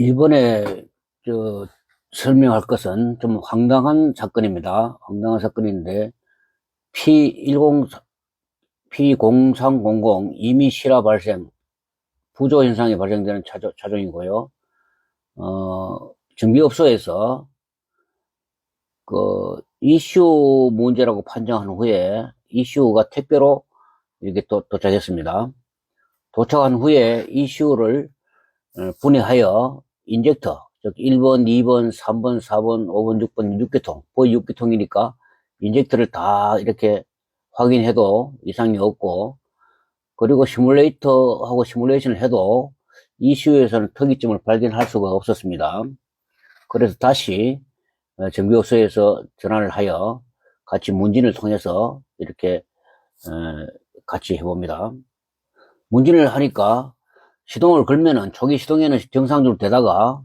이번에 저 설명할 것은 좀 황당한 사건입니다. 황당한 사건인데 P10 P0300 이미 실화 발생 부조 현상이 발생되는 차종, 차종이고요. 어, 정비업소에서 그 이슈 문제라고 판정한 후에 이슈가 택배로 이렇게 또 도착했습니다. 도착한 후에 이슈를 어, 분해하여 인젝터, 즉 1번, 2번, 3번, 4번, 5번, 6번, 6개통, 거의 6개통이니까 인젝터를 다 이렇게 확인해도 이상이 없고 그리고 시뮬레이터하고 시뮬레이션을 해도 이슈에서는 특이점을 발견할 수가 없었습니다. 그래서 다시 어, 정비업소에서 전화를 하여 같이 문진을 통해서 이렇게 어, 같이 해봅니다. 문진을 하니까 시동을 걸면은 초기 시동에는 정상적으로 되다가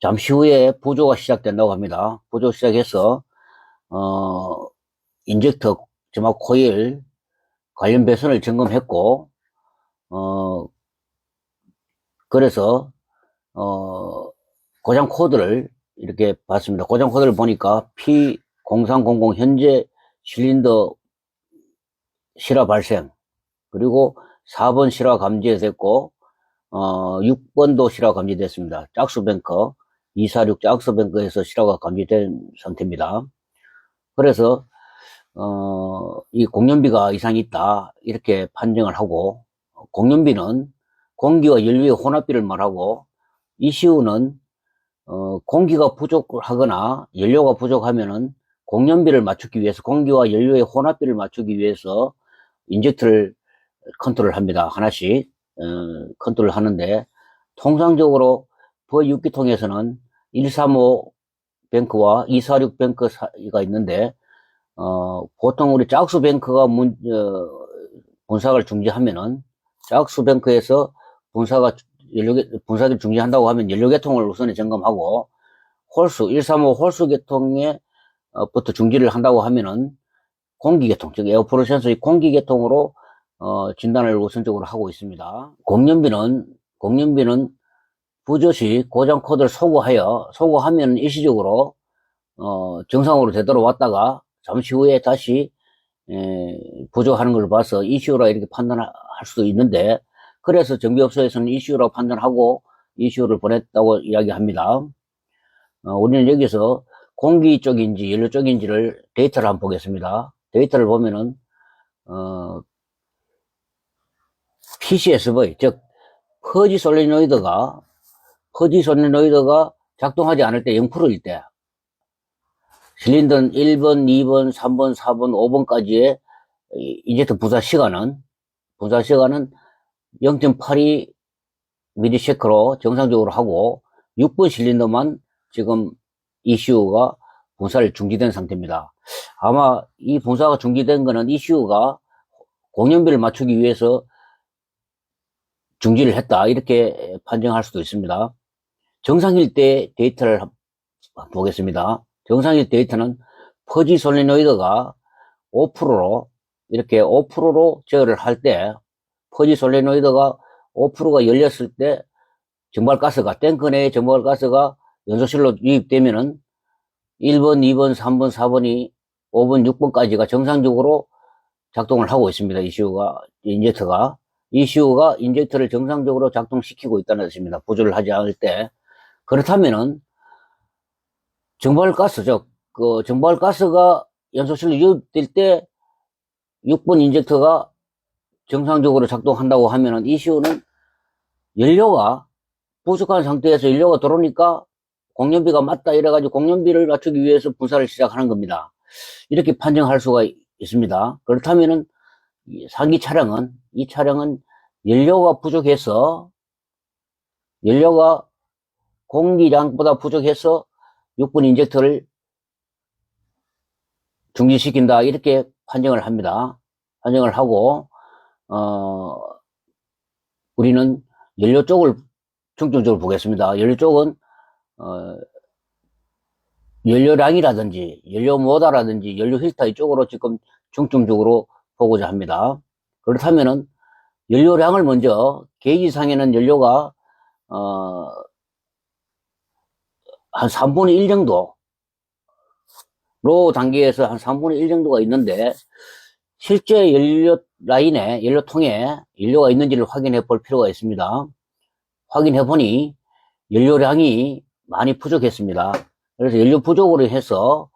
잠시 후에 부조가 시작된다고 합니다. 부조 시작해서 어 인젝터 점막 코일 관련 배선을 점검했고 어 그래서 어 고장 코드를 이렇게 봤습니다. 고장 코드를 보니까 P0300 현재 실린더 실화 발생 그리고 4번 실화 감지됐고 어 6번도 실화 감지됐습니다. 짝수뱅커 246 짝수뱅커에서 실화가 감지된 상태입니다. 그래서 어, 이 공연비가 이상이 있다 이렇게 판정을 하고 공연비는 공기와 연료의 혼합비를 말하고 이시우는 어, 공기가 부족하거나 연료가 부족하면은 공연비를 맞추기 위해서 공기와 연료의 혼합비를 맞추기 위해서 인젝터를 컨트롤 합니다. 하나씩 어, 컨트롤 하는데 통상적으로 버 6기통에서는 135 뱅크와 246 뱅크가 있는데 어, 보통 우리 짝수 뱅크가 문, 어, 분사를 중지하면은 짝수 뱅크에서 분사가 연료 분사를 중지한다고 하면 연료 계통을 우선에 점검하고 홀수 135 홀수 계통에 어, 부터 중지를 한다고 하면은 공기 계통 즉 에어프로 센서의 공기 계통으로 어, 진단을 우선적으로 하고 있습니다. 공연비는 공연비는 부조시 고장 코드를 소거하여 소거하면 일시적으로 어, 정상으로 되돌아왔다가 잠시 후에 다시 에, 부족하는 걸 봐서 이슈라 이렇게 판단할 수도 있는데 그래서 정비업소에서는 이슈라고 판단하고 이슈를 보냈다고 이야기합니다. 어, 우리는 여기서 공기 쪽인지 연료 쪽인지를 데이터를 한번 보겠습니다. 데이터를 보면은 어, PCSV 즉 퍼지 솔리노이드가 퍼지 솔리노이드가 작동하지 않을 때 0%일 때 실린더는 1번, 2번, 3번, 4번, 5번까지의 인젝터 분사 시간은 분사 시간은 0.82 미리세크로 정상적으로 하고 6번 실린더만 지금 ECU가 분사를 중지된 상태입니다. 아마 이 분사가 중지된 거는 ECU가 공연비를 맞추기 위해서 중지를 했다 이렇게 판정할 수도 있습니다. 정상일 때 데이터를 보겠습니다. 정상일 데이터는 퍼지 솔리노이드가 5%로 이렇게 5%로 제어를 할 때 퍼지 솔리노이드가 5%가 열렸을 때 정발가스가 탱크 내에 정발가스가 연소실로 유입되면은 1번, 2번, 3번, 4번이 5번, 6번까지가 정상적으로 작동을 하고 있습니다. 이슈가 인젝터가 이슈가 인젝터를 정상적으로 작동시키고 있다는 뜻입니다. 부조를 하지 않을 때 그렇다면은 정발가스죠. 그 정발가스가 연소실로 유입될 때 6번 인젝터가 정상적으로 작동한다고 하면은 이슈는 연료가 부족한 상태에서 연료가 들어오니까 공연비가 맞다 이래가지고 공연비를 맞추기 위해서 분사를 시작하는 겁니다. 이렇게 판정할 수가 있습니다. 그렇다면은 상기 차량은 이 차량은 연료가 부족해서 연료가 공기량보다 부족해서 6번 인젝터를 중지시킨다 이렇게 판정을 합니다. 판정을 하고 어 우리는 연료 쪽을 중점적으로 보겠습니다. 연료 쪽은 어 연료량이라든지 연료 모다라든지 연료 필터 이쪽으로 지금 중점적으로 보고자 합니다. 그렇다면은 연료량을 먼저 게이지상에는 연료가 어 한 3분의 1 정도, 로 단계에서 한 3분의 1 정도가 있는데, 실제 연료 라인에, 연료통에 연료가 있는지를 확인해 볼 필요가 있습니다. 확인해 보니 연료량이 많이 부족했습니다. 그래서 연료 부족으로 해서,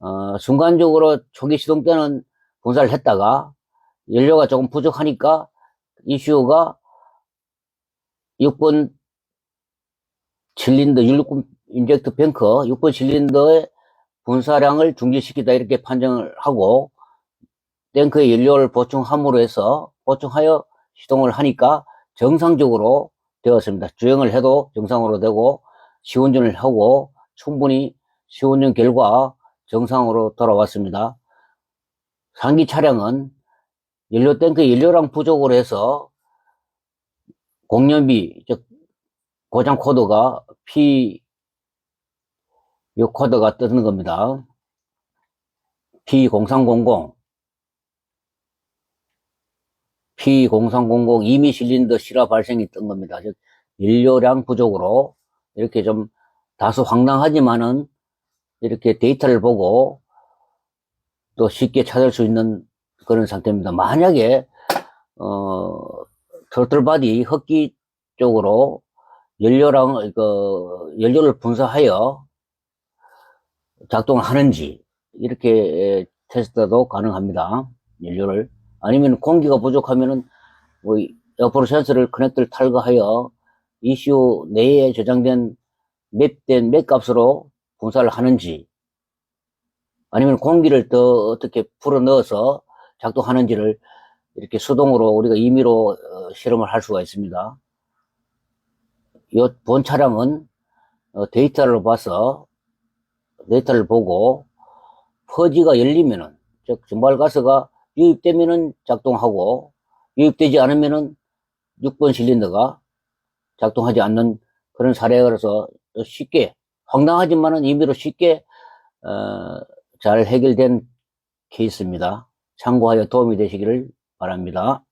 어, 순간적으로 초기 시동 때는 분사를 했다가 연료가 조금 부족하니까 이슈가 6번 실린더 16번 인젝트 뱅커 6번 실린더의 분사량을 중지시키다 이렇게 판정을 하고 탱크에 연료를 보충함으로 해서 보충하여 시동을 하니까 정상적으로 되었습니다. 주행을 해도 정상으로 되고 시운전을 하고 충분히 시운전 결과 정상으로 돌아왔습니다. 상기 차량은 연료 탱크 연료량 부족으로 해서 공연비, 즉 고장 코드가 P 이 코드가 뜨는 겁니다. P0300 P0300 이미 실린더 실화 발생이 뜬 겁니다. 즉 연료량 부족으로 이렇게 좀 다소 황당하지만은 이렇게 데이터를 보고 또 쉽게 찾을 수 있는 그런 상태입니다. 만약에 어 털털바디 흡기 쪽으로 연료랑 그 연료를 분사하여 작동을 하는지 이렇게 테스트도 가능합니다. 연료를 아니면 공기가 부족하면은 뭐 옆으로 센서를 커넥터를 탈거하여 이슈 내에 저장된 맵된 맵 값으로 분사를 하는지 아니면 공기를 더 어떻게 풀어 넣어서 작동하는지를 이렇게 수동으로 우리가 임의로 어, 실험을 할 수가 있습니다. 이본 차량은 어, 데이터를 봐서 데이터를 보고 퍼지가 열리면은 즉 증발가스가 유입되면은 작동하고 유입되지 않으면은 6번 실린더가 작동하지 않는 그런 사례라서 쉽게 황당하지만은 임의로 쉽게 어, 잘 해결된 케이스입니다. 참고하여 도움이 되시기를 바랍니다.